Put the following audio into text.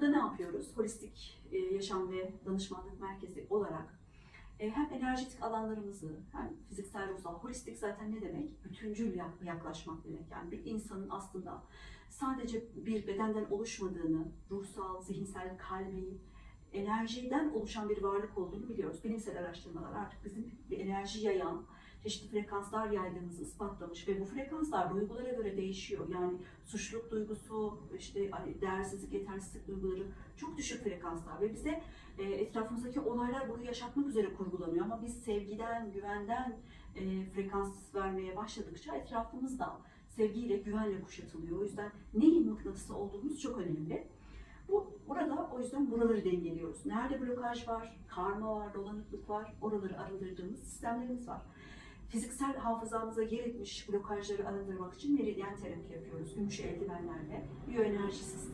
burada ne yapıyoruz? Holistik e, yaşam ve danışmanlık merkezi olarak e, hem enerjetik alanlarımızı hem fiziksel ruhsal, holistik zaten ne demek? Bütüncül yak- yaklaşmak demek. Yani bir insanın aslında sadece bir bedenden oluşmadığını, ruhsal, zihinsel, kalbi, enerjiden oluşan bir varlık olduğunu biliyoruz. Bilimsel araştırmalar artık bizim bir enerji yayan, çeşitli frekanslar yaydığımızı ispatlamış ve bu frekanslar duygulara göre değişiyor. Yani suçluluk duygusu, işte hani değersizlik, yetersizlik duyguları çok düşük frekanslar ve bize e, etrafımızdaki olaylar bunu yaşatmak üzere kurgulanıyor. Ama biz sevgiden, güvenden e, frekans vermeye başladıkça etrafımızda sevgiyle, güvenle kuşatılıyor. O yüzden neyin mıknatısı olduğumuz çok önemli. Bu, burada o yüzden buraları dengeliyoruz. Nerede blokaj var, karma var, dolanıklık var, oraları arındırdığımız sistemlerimiz var. Fiziksel hafızamıza yer etmiş blokajları arındırmak için meridyen terapi yapıyoruz. Gümüş eldivenlerle, biyoenerji sistemi